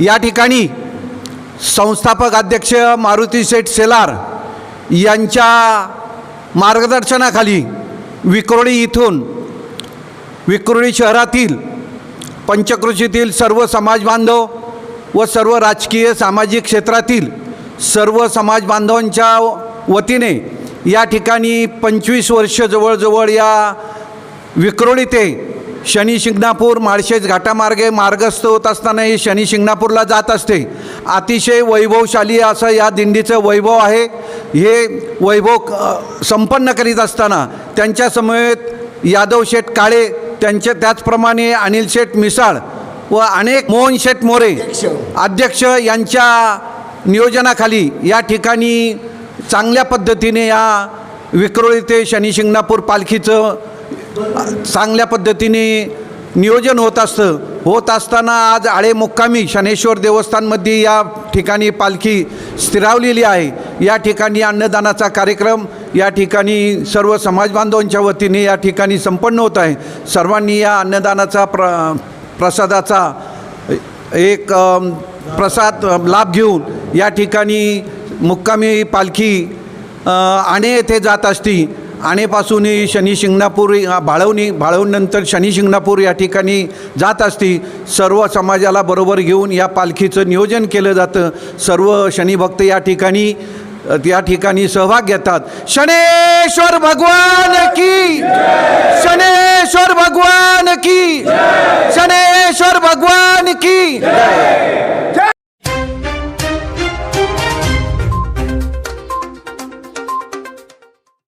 या ठिकाणी संस्थापक अध्यक्ष मारुती शेठ सेलार यांच्या मार्गदर्शनाखाली विक्रोळी इथून विक्रोळी शहरातील पंचकृषीतील सर्व समाज बांधव व सर्व राजकीय सामाजिक क्षेत्रातील सर्व समाज बांधवांच्या वतीने या ठिकाणी पंचवीस वर्ष जवळजवळ या विक्रोळी ते शनी शिंगणापूर माळशेज घाटामार्गे मार्गस्थ होत असताना हे शनी शिंगणापूरला जात असते. अतिशय वैभवशाली असं या दिंडीचं वैभव आहे. हे वैभव संपन्न करीत असताना त्यांच्या समवेत यादव शेठ काळे त्यांच्या त्याचप्रमाणे अनिल शेठ मिसाळ व अनेक मोहन शेठ मोरे अध्यक्ष. यांच्या नियोजनाखाली या ठिकाणी चांगल्या पद्धतीने या विक्रोळी ते शनी शिंगणापूर पालखीचं चांगल्या पद्धतीने नियोजन होत असतं. होत असताना आज आळे मुक्कामी शनेश्वर देवस्थानमध्ये या ठिकाणी पालखी स्थिरावलेली आहे. या ठिकाणी अन्नदानाचा कार्यक्रम या ठिकाणी सर्व समाज बांधवांच्या वतीने या ठिकाणी संपन्न होत आहे. सर्वांनी या अन्नदानाचा प्र प्रसादाचा एक प्रसाद लाभ घेऊन या ठिकाणी मुक्कामी पालखी आणे येथे जात असती. आणेपासून शनी शिंगणापूर भाळवणी भाळवणीनंतर शनी शिंगणापूर या ठिकाणी जात असती. सर्व समाजाला बरोबर घेऊन या पालखीचं नियोजन केलं जातं. सर्व शनीभक्त या ठिकाणी या ठिकाणी सहभाग घेतात. शनेश्वर भगवान की शनेश्वर भगवान की